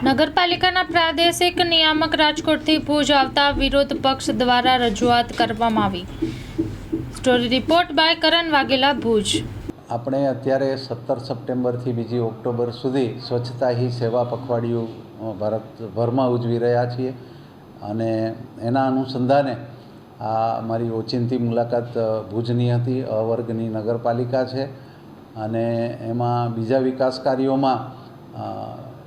નગરપાલિકાના પ્રાદેશિક નિયામક રાજકોટથી ભુજ આવતા વિરોધ પક્ષ દ્વારા રજૂઆત કરવામાં આવી. Story report by Karan Vaghela Bhuj. આપણે અત્યારે સત્તર સપ્ટેમ્બરથી બીજી ઓક્ટોબર સુધી સ્વચ્છતા હી સેવા પખવાડિયું ભારતભરમાં ઉજવી રહ્યા છીએ અને એના અનુસંધાને આ મારી ઓચિંતી મુલાકાત ભુજની હતી અ વર્ગની નગરપાલિકા છે અને એમાં બીજા વિકાસ કાર્યોમાં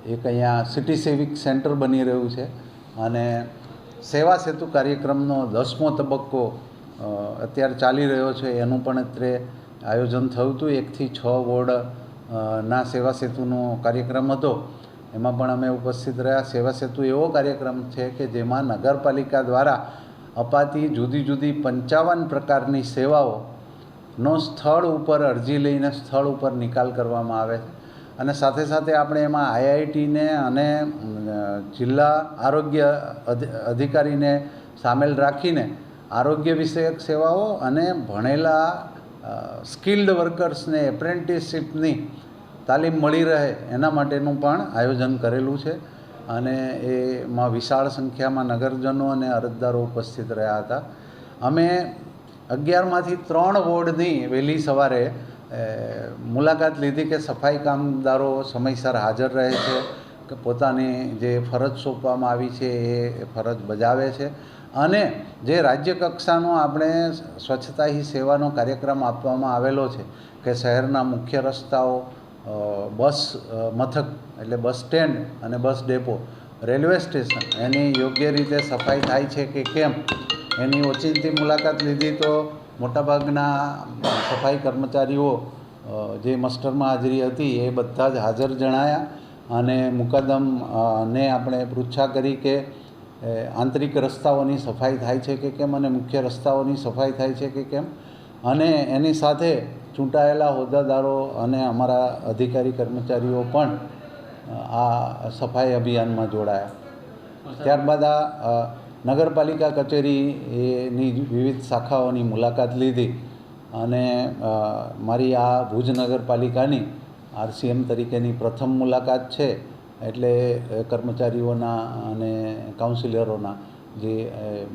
એક અહીંયા સિટી સિવિક સેન્ટર બની રહ્યું છે. અને સેવા સેતુ કાર્યક્રમનો દસમો તબક્કો અત્યારે ચાલી રહ્યો છે. એનું પણ અત્રે આયોજન થયું હતું. એકથી છ વોર્ડ ના સેવા સેતુનો કાર્યક્રમ હતો. એમાં પણ અમે ઉપસ્થિત રહ્યા. સેવા સેતુ એવો કાર્યક્રમ છે કે જેમાં નગરપાલિકા દ્વારા અપાતી જુદી જુદી પંચાવન પ્રકારની સેવાઓનો સ્થળ ઉપર અરજી લઈને સ્થળ ઉપર નિકાલ કરવામાં આવે છે. અને સાથે સાથે આપણે એમાં આઈઆઈટીને અને જિલ્લા આરોગ્ય અધિ, અધિકારીને સામેલ રાખીને આરોગ્ય વિષયક સેવાઓ અને ભણેલા સ્કિલ્ડ વર્કર્સને એપ્રેન્ટિસશીપની તાલીમ મળી રહે એના માટેનું પણ આયોજન કરેલું છે. અને એમાં વિશાળ સંખ્યામાં નગરજનો અને અરજદારો ઉપસ્થિત રહ્યા હતા. અમે અગિયારમાંથી ત્રણ વોર્ડની વહેલી સવારે મુલાકાત લીધી કે સફાઈ કામદારો સમયસર હાજર રહે છે, કે પોતાની જે ફરજ સોંપવામાં આવી છે એ ફરજ બજાવે છે. અને જે રાજ્ય કક્ષાનો આપણે સ્વચ્છતા હી સેવાનો કાર્યક્રમ આપવામાં આવેલો છે, કે શહેરના મુખ્ય રસ્તાઓ બસ મથક એટલે બસ સ્ટેન્ડ અને બસ ડેપો, રેલવે સ્ટેશન એની યોગ્ય રીતે સફાઈ થાય છે કે કેમ? એની ઓચિંતી મુલાકાત લીધી તો મોટાભાગના સફાઈ કર્મચારીઓ જે મસ્ટરમાં હાજરી હતી એ બધા જ હાજર જણાયા અને મુકદ્દમ ને આપણે પૃચ્છા કરી કે આંતરિક રસ્તાઓની સફાઈ થાય છે કે કેમ અને મુખ્ય રસ્તાઓની સફાઈ થાય છે કે કેમ? અને એની સાથે ચૂંટાયેલા હોદ્દાદારો અને અમારા અધિકારી કર્મચારીઓ પણ આ સફાઈ અભિયાનમાં જોડાયા. ત્યારબાદ આ નગરપાલિકા કચેરી એની વિવિધ શાખાઓની મુલાકાત લીધી અને મારી આ ભુજ નગરપાલિકાની આરસીએમ તરીકેની પ્રથમ મુલાકાત છે. એટલે કર્મચારીઓના અને કાઉન્સિલરોના જે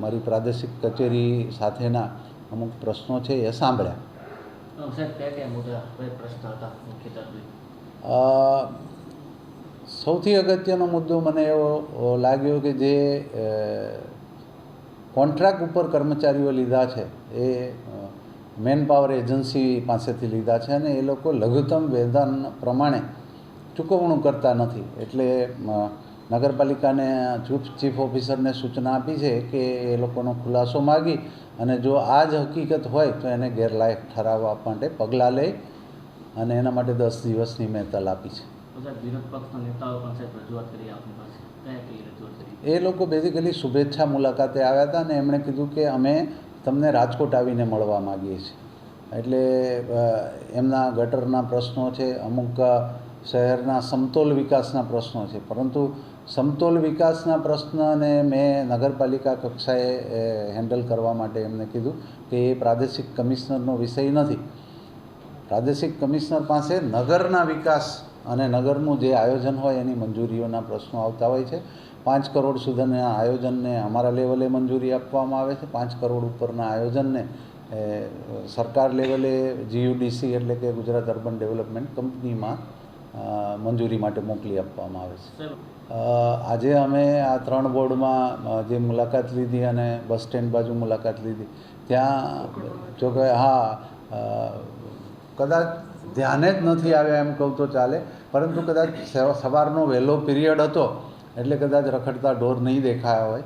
મારી પ્રાદેશિક કચેરી સાથેના અમુક પ્રશ્નો છે એ સાંભળ્યા. સૌથી અગત્યનો મુદ્દો મને એવો લાગ્યો કે જે કોન્ટ્રાક્ટ ઉપર કર્મચારીઓ લીધા છે, એ મેન પાવર એજન્સી પાસેથી લીધા છે અને એ લોકો લઘુત્તમ વેતન પ્રમાણે ચૂકવણું કરતા નથી. એટલે નગરપાલિકાને ચીફ ચીફ ઓફિસરને સૂચના આપી છે કે એ લોકોનો ખુલાસો માગી અને જો આ જ હકીકત હોય તો એને ગેરલાયક ઠરાવવા માટે પગલાં લે અને એના માટે દસ દિવસની મહેતલ આપી છે. નેતાઓ રજૂઆત કરી આપની પાસે. એ લોકો બેઝિકલી શુભેચ્છા મુલાકાતે આવ્યા હતા અને એમણે કીધું કે અમે તમને રાજકોટ આવીને મળવા માગીએ છીએ. એટલે એમના ગટરના પ્રશ્નો છે, અમુક શહેરના સમતોલ વિકાસના પ્રશ્નો છે. પરંતુ સમતોલ વિકાસના પ્રશ્નને મેં નગરપાલિકા કક્ષાએ હેન્ડલ કરવા માટે એમને કીધું કે એ પ્રાદેશિક કમિશનરનો વિષય નથી. પ્રાદેશિક કમિશનર પાસે નગરના વિકાસ અને નગરનું જે આયોજન હોય એની મંજૂરીઓના પ્રશ્નો આવતા હોય છે. પાંચ કરોડ સુધીના આયોજનને અમારા લેવલે મંજૂરી આપવામાં આવે છે. પાંચ કરોડ ઉપરના આયોજનને એ, સરકાર લેવલે જીયુડીસી એટલે કે ગુજરાત અર્બન ડેવલપમેન્ટ કંપનીમાં મંજૂરી માટે મોકલી આપવામાં આવે છે. આજે અમે આ ત્રણ બોર્ડમાં જે મુલાકાત લીધી અને બસ સ્ટેન્ડ બાજુ મુલાકાત લીધી ત્યાં જો કે હા કદાચ ધ્યાને જ નથી આવ્યા એમ કહું તો ચાલે. પરંતુ કદાચ સવારનો વહેલો પિરિયડ હતો એટલે કદાચ રખડતા ઢોર નહીં દેખાયા હોય.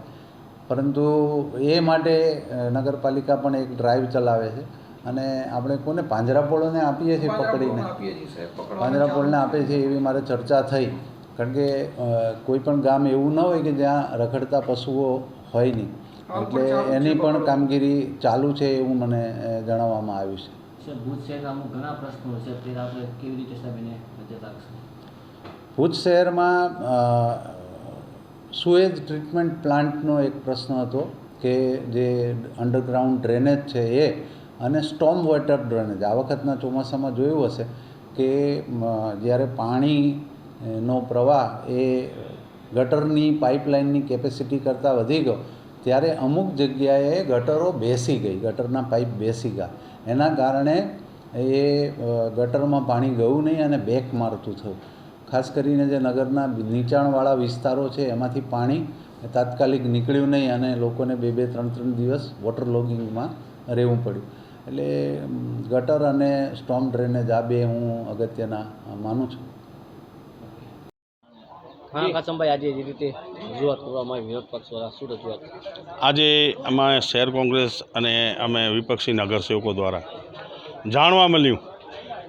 પરંતુ એ માટે નગરપાલિકા પણ એક ડ્રાઈવ ચલાવે છે. અને આપણે કોને પાંજરાપોળોને આપીએ છીએ પકડીને? પાંજરાપોળને આપે છે એવી મારે ચર્ચા થઈ. કારણ કે કોઈ પણ ગામ એવું ન હોય કે જ્યાં રખડતા પશુઓ હોય નહીં. એટલે એની પણ કામગીરી ચાલુ છે એવું મને જણાવવામાં આવ્યું છે. છે ભુજ શહેરમાં સુએજ ટ્રીટમેન્ટ પ્લાન્ટનો એક પ્રશ્ન હતો કે જે અંડરગ્રાઉન્ડ ડ્રેનેજ છે એ અને સ્ટોમ વોટર ડ્રેનેજ. આ વખતના ચોમાસામાં જોયું હશે કે જ્યારે પાણીનો પ્રવાહ એ ગટરની પાઇપલાઇનની કેપેસિટી કરતાં વધી ગયો, ત્યારે અમુક જગ્યાએ ગટરો બેસી ગઈ, ગટરના પાઇપ બેસી ગયા. એના કારણે એ ગટરમાં પાણી ગયું નહીં અને બેક મારતું થયું. ખાસ કરીને જે નગરના નીચાણવાળા વિસ્તારો છે, એમાંથી પાણી તાત્કાલિક નીકળ્યું નહીં અને લોકોને બે બે, ત્રણ ત્રણ દિવસ વોટર લોગિંગમાં રહેવું પડ્યું. એટલે, ગટર અને સ્ટોમ ડ્રેનેજ આ બે હું અગત્યના માનું છું. હા, કાચમભાઈ, આજે જે રીતે રજૂઆત કરવામાં વિરોધ પક્ષ દ્વારા શું રજૂઆત? આજે અમે શહેર કોંગ્રેસ અને અમે વિપક્ષી નગરસેવકો દ્વારા જાણવા મળ્યું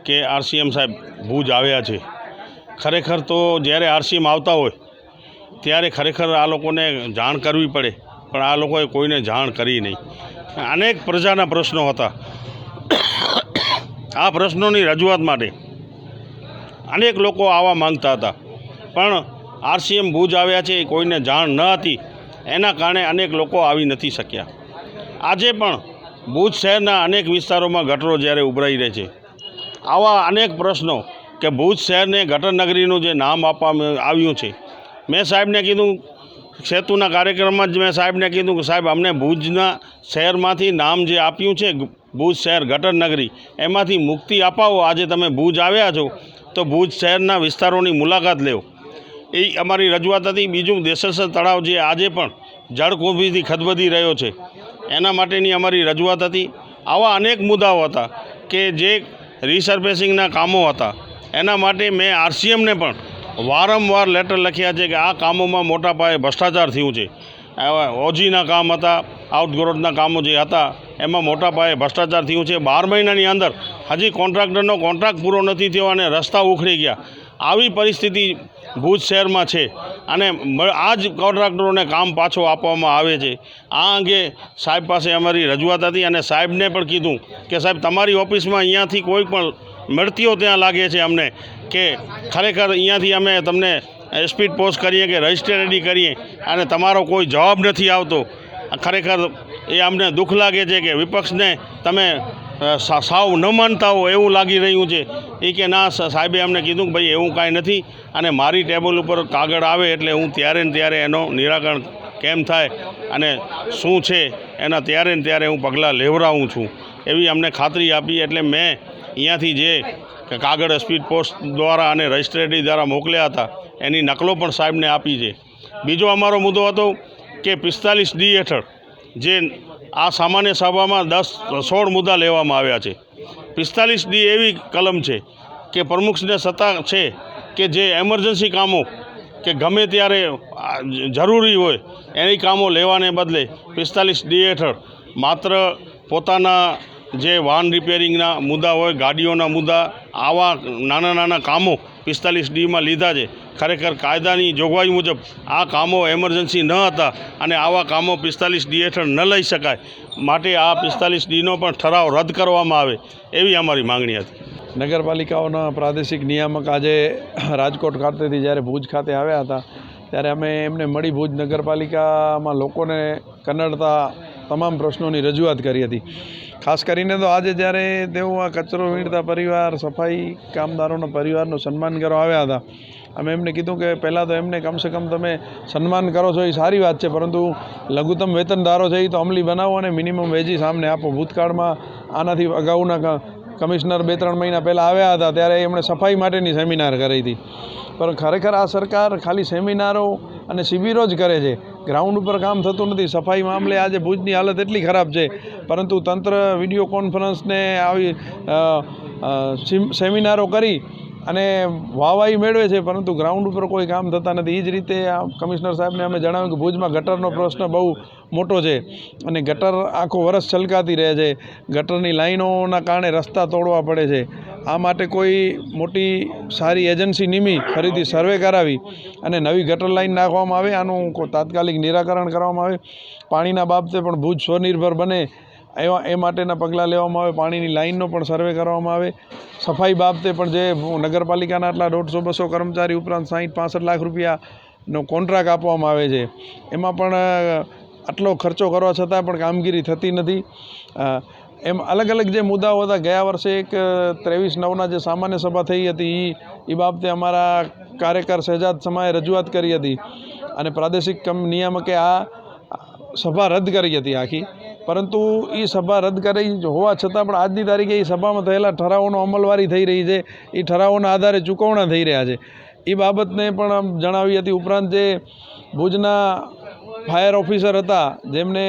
કે આરસીએમ સાહેબ ભુજ આવ્યા છે. ખરેખર તો જ્યારે આરસીએમ આવતા હોય, ત્યારે ખરેખર આ લોકોને જાણ કરવી પડે, પણ આ લોકોએ કોઈને જાણ કરી નહીં. અનેક પ્રજાના પ્રશ્નો હતા. આ પ્રશ્નોની રજૂઆત માટે અનેક લોકો આવવા માંગતા હતા. પણ આરસીએમ ભુજ આવ્યા છે, એ કોઈને જાણ ન હતી. એના કારણે અનેક લોકો આવી નથી શક્યા. આજે પણ ભુજ શહેરના અનેક વિસ્તારોમાં ગટરો જ્યારે ઉભરાઈ રહે છે. આવા અનેક પ્રશ્નો કે ભુજ શહેરને ગટર નગરીનું જે નામ આપવામાં આવ્યું છે. મેં સાહેબને કીધું, સેતુના કાર્યક્રમમાં જ મેં સાહેબને કીધું કે સાહેબ, અમને ભુજના શહેરમાંથી નામ જે આપ્યું છે, ભુજ શહેર ગટર નગરી એમાંથી મુક્તિ અપાવો. આજે તમે ભુજ આવ્યા છો, તો ભુજ શહેરના વિસ્તારોની મુલાકાત લેવો એ અમારી રજૂઆત હતી. બીજું દેશેશ્વર તળાવ જે આજે પણ જળકોભીથી ખદબદી રહ્યો છે, એના માટેની અમારી રજૂઆત હતી. આવા અનેક મુદ્દાઓ હતા કે જે રિસર્ફેસિંગના કામો હતા. એના માટે મેં આરસીએમને પણ વારંવાર લેટર લખ્યા છે કે આ કામોમાં મોટા પાયે ભ્રષ્ટાચાર થયું છે. ઓજીના કામ હતા આઉટગ્રોડના કામો જે હતા, એમાં મોટા પાયે ભ્રષ્ટાચાર થયું છે. બાર મહિનાની અંદર હજી કોન્ટ્રાક્ટરનો કોન્ટ્રાક્ટ પૂરો નથી થયો અને રસ્તા ઉખડી ગયા. આવી પરિસ્થિતિ ભુજ શહેરમાં છે. અને આ જ કોન્ટ્રાક્ટરોને કામ પાછો આપવામાં આવે છે. આ અંગે સાહેબ પાસે અમારી રજૂઆત હતી અને સાહેબને પણ કીધું કે, સાહેબ, તમારી ઓફિસમાં અહીંયાથી કોઈ પણ મળતીઓ ત્યાં લાગે છે અમને કે ખરેખર અહીંયાથી અમે તમને સ્પીડ પોસ્ટ કરીએ કે રજિસ્ટર રેડી કરીએ અને તમારો કોઈ જવાબ નથી આવતો. ખરેખર એ અમને દુઃખ લાગે છે કે વિપક્ષને તમે સાવ ન માનતા હો એવું લાગી રહ્યું છે. એ કે ના સાહેબે અમને કીધું કે ભાઈ એવું કાંઈ નથી અને મારી ટેબલ ઉપર કાગળ આવે એટલે હું ત્યારે ને ત્યારે એનો નિરાકરણ કેમ થાય અને શું છે એના ત્યારે ને ત્યારે હું પગલાં લેવડાવું છું. એવી અમને ખાતરી આપી એટલે મેં અહીંયાથી જે કાગળ સ્પીડ પોસ્ટ દ્વારા અને રજિસ્ટ્રેટરી દ્વારા મોકલ્યા હતા, એની નકલો પણ સાહેબને આપી છે. બીજો અમારો મુદ્દો હતો કે પિસ્તાલીસ ડી હેઠળ જે આ સામાન્ય સભામાં દસ, સોળ મુદ્દા લેવામાં આવ્યા છે. પિસ્તાલીસ ડી એવી કલમ છે કે પ્રમુખને સત્તા છે કે જે એમરજન્સી કામો કે ગમે ત્યારે જરૂરી હોય એની કામો લેવાને બદલે પિસ્તાલીસ ડી હેઠળ માત્ર પોતાના જે વાહન રિપેરિંગના મુદ્દા હોય, ગાડીઓના મુદ્દા, આવા નાના નાના કામો પિસ્તાલીસ ડીમાં લીધા છે. ખરેખર કાયદાની જોગવાઈ મુજબ આ કામો એમરજન્સી ન હતા અને આવા કામો પિસ્તાલીસ ડી હેઠળ ન લઈ શકાય. માટે આ પિસ્તાલીસ ડીનો પણ ઠરાવ રદ કરવામાં આવે એવી અમારી માંગણી હતી. નગરપાલિકાઓના પ્રાદેશિક નિયામક આજે રાજકોટ ખાતેથી જ્યારે ભુજ ખાતે આવ્યા હતા, ત્યારે અમે એમને મળી ભુજ નગરપાલિકામાં લોકોને કન્નડતા તમામ પ્રશ્નોની રજૂઆત કરી હતી. ખાસ કરીને તો આજે જ્યારે તેઓ આ કચરો વીણતા પરિવાર, સફાઈ કામદારોના પરિવારનું સન્માન કરવા આવ્યા હતા, અમે એમને કીધું કે પહેલાં તો એમને કમસે કમ તમે સન્માન કરો છો એ સારી વાત છે, પરંતુ લઘુત્તમ વેતનધારો છે એ તો અમલી બનાવો અને મિનિમમ વેજી સામને આપો. ભૂતકાળમાં આનાથી અગાઉના કમિશનર બે ત્રણ મહિના પહેલાં આવ્યા હતા, ત્યારે એમણે સફાઈ માટેની સેમિનાર કરી હતી. પણ ખરેખર આ સરકાર ખાલી સેમિનારો અને શિબિરો જ કરે છે. ગ્રાઉન્ડ ઉપર કામ થતું નથી. સફાઈ મામલે આજે ભુજની હાલત એટલી ખરાબ છે. પરંતુ તંત્ર વીડિયો કોન્ફરન્સને આવી સેમિનારો કરી અને વાહવાહી મેળવે છે, પરંતુ ગ્રાઉન્ડ ઉપર કોઈ કામ થતા નથી. એ જ રીતે આ કમિશનર સાહેબને અમે જણાવ્યું કે ભુજમાં ગટરનો પ્રશ્ન બહુ મોટો છે અને ગટર આખો વરસ છલકાતી રહે છે. ગટરની લાઈનોના કારણે રસ્તા તોડવા પડે છે. આ માટે કોઈ મોટી સારી એજન્સી નિમી ફરીથી સર્વે કરાવી અને નવી ગટર લાઈન નાખવામાં આવે. આનું તાત્કાલિક નિરાકરણ કરવામાં આવે. પાણીના બાબતે પણ ભુજ સ્વનિર્ભર બને એવા એ માટેના પગલાં લેવામાં આવે, પાણીની લાઇનનો પણ સર્વે કરવામાં આવે. સફાઈ બાબતે પણ જે નગરપાલિકાના આટલા દોઢસો બસો કર્મચારી ઉપરાંત સાહીઠ પાસઠ લાખ રૂપિયાનો કોન્ટ્રાક્ટ આપવામાં આવે છે. એમાં પણ આટલો ખર્ચો કરવા છતાં પણ કામગીરી થતી નથી. એમ અલગ અલગ જે મુદ્દાઓ હતા, ગયા વર્ષે એક ત્રેવીસ નવના જે સામાન્ય સભા થઈ હતી એ એ બાબતે અમારા કાર્યકર શહેજાદ સમાએ રજૂઆત કરી હતી અને પ્રાદેશિક નિયામકે આ સભા રદ કરી હતી આખી. પરંતુ એ સભા રદ કરી હોવા છતાં પણ આજની તારીખે એ સભામાં થયેલા ઠરાવોનો અમલવારી થઈ રહી છે. એ ઠરાવોના આધારે ચૂકવણા થઈ રહ્યા છે. એ બાબતને પણ જણાવી હતી ઉપરાંત જે ભુજના ફાયર ઓફિસર હતા, જેમને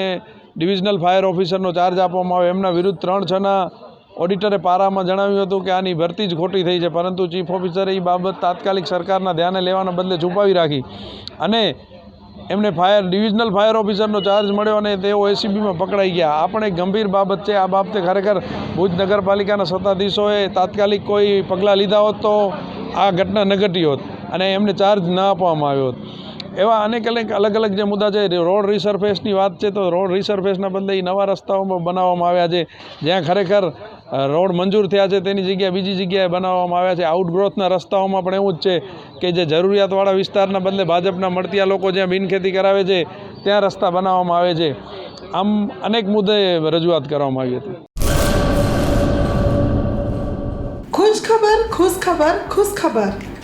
ડિવિઝનલ ફાયર ઓફિસરનો ચાર્જ આપવામાં આવ્યો, એમના વિરુદ્ધ ત્રણ છના ઓડિટરે પારામાં જણાવ્યું હતું કે આની ભરતી જ ખોટી થઈ છે. પરંતુ ચીફ ઓફિસરે એ બાબત તાત્કાલિક સરકારના ધ્યાને લેવાના બદલે છુપાવી રાખી. અને એમને ફાયર ડિવિઝનલ ફાયર ઓફિસરનો ચાર્જ મળ્યો અને તેઓ એસીબીમાં પકડાઈ ગયા. આ પણ એક ગંભીર બાબત છે. આ બાબતે ખરેખર ભુજ નગરપાલિકાના સત્તાધીશોએ તાત્કાલિક કોઈ પગલાં લીધા હોત તો આ ઘટના ન ઘટી હોત અને એમને ચાર્જ ન આપવામાં આવ્યો હોત. એવા અનેક અનેક અલગ અલગ જે મુદ્દા છે રોડ રિસરફેસની વાત છે, તો રોડ રિસરફેસના બદલે નવા રસ્તાઓમાં બનાવવામાં આવ્યા છે. જ્યાં ખરેખર રોડ મંજૂર થયા છે, તેની જગ્યાએ બીજી જગ્યાએ બનાવવામાં આવ્યા છે. આઉટગ્રોથના રસ્તાઓમાં પણ એવું જ છે કે જે જરૂરિયાતવાળા વિસ્તારના બદલે ભાજપના મળતિયા લોકો જ્યાં બિનખેતી કરાવે છે, ત્યાં રસ્તા બનાવવામાં આવે છે. આમ અનેક મુદ્દે રજૂઆત કરવામાં આવી હતી. ખુશ ખબર ખુશ ખબર ખુશ ખબર